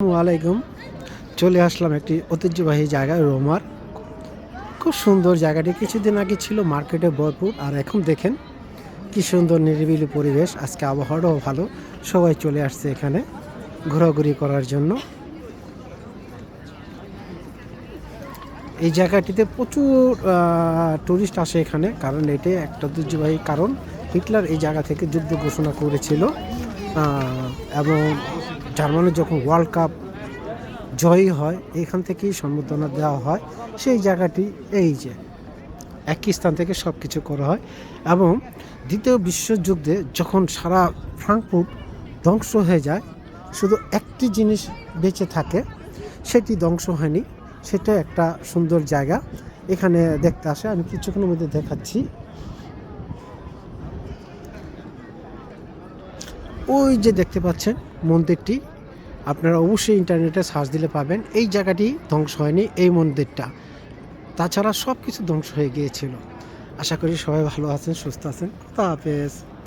আলাইকুম। চলে আসলাম একটি ঐতিহ্যবাহী জায়গায় রোমার। খুব সুন্দর জায়গাটি। কিছুদিন আগে ছিল মার্কেটে ভরপুর। আর এখন দেখেন কি সুন্দর নিরিবিলি পরিবেশ। আজকে আবহাওয়াটাও ভালো। সবাই চলে আসছে এখানে ঘোরাঘুরি করার জন্য। এই জায়গাটিতে প্রচুর টুরিস্ট আসে এখানে। কারণ এটি একটা ঐতিহ্যবাহী কারণ। হিটলার এই জায়গা থেকে যুদ্ধ ঘোষণা করেছিল। এবং জার্মানি যখন ওয়ার্ল্ড কাপ জয়ী হয়, এখান থেকেই সম্বর্ধনা দেওয়া হয়। সেই জায়গাটি এই যে, একই স্থান থেকে সব কিছু করা হয় এবং দ্বিতীয় বিশ্বযুদ্ধে যখন সারা ফ্রাঙ্কফুর্ট ধ্বংস হয়ে যায়, শুধু একটি জিনিস বেঁচে থাকে, সেটি ধ্বংস হয়নি। সেটা একটা সুন্দর জায়গা। এখানে দেখতে আসে, আমি কিছুক্ষণের মধ্যে দেখাচ্ছি। ওই যে দেখতে পাচ্ছেন মন্দিরটি। আপনারা অবশ্যই ইন্টারনেটে সার্চ দিলে পাবেন, এই জায়গাটি ধ্বংস হয়নি, এই মন্দিরটা। তাছাড়া সব কিছু ধ্বংস হয়ে গিয়েছিল। আশা করি সবাই ভালো আছেন, সুস্থ আছেন। খুদা হাফেজ।